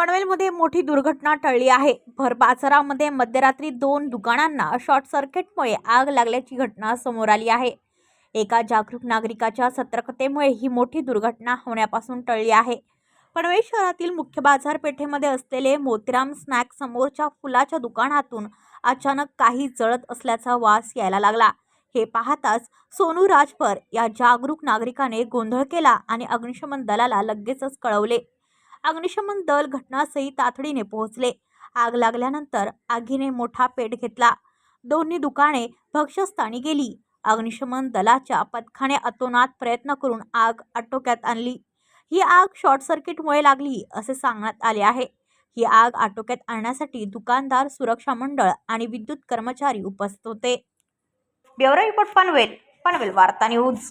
पनवेलमध्ये मोठी दुर्घटना टळली आहे. भर बाजारामध्ये मध्यरात्री दोन दुकानांना शॉर्ट सर्किटमुळे आग लागल्याची घटना समोर आली आहे. एका जागरूक नागरिकाच्या सतर्कतेमुळे ही मोठी दुर्घटना होण्यापासून टळली आहे. पनवेल शहरातील मुख्य बाजारपेठेमध्ये असलेले मोतीराम स्नॅक समोरच्या फुलाच्या दुकानातून अचानक काही जळत असल्याचा वास यायला लागला. हे पाहताच सोनू राजभर या जागरूक नागरिकाने गोंधळ केला आणि अग्निशमन दलाला लगेचच कळवले. अग्निशमन दल घटनास्थळी तातडीने पोहोचले. आग लागल्यानंतर आगीने मोठा पेट घेतला. दोन्ही दुकाने भक्ष्यस्थानी गेली. अग्निशमन दलाच्या पथकाने अतोनात प्रयत्न करून आग आटोक्यात आणली. ही आग शॉर्ट सर्किटमुळे लागली असे सांगण्यात आले आहे. ही आग आटोक्यात आणण्यासाठी दुकानदार सुरक्षा मंडळ आणि विद्युत कर्मचारी उपस्थित होते. ब्युरो रिपोर्ट पनवेल पनवेल वार्ता न्यूज.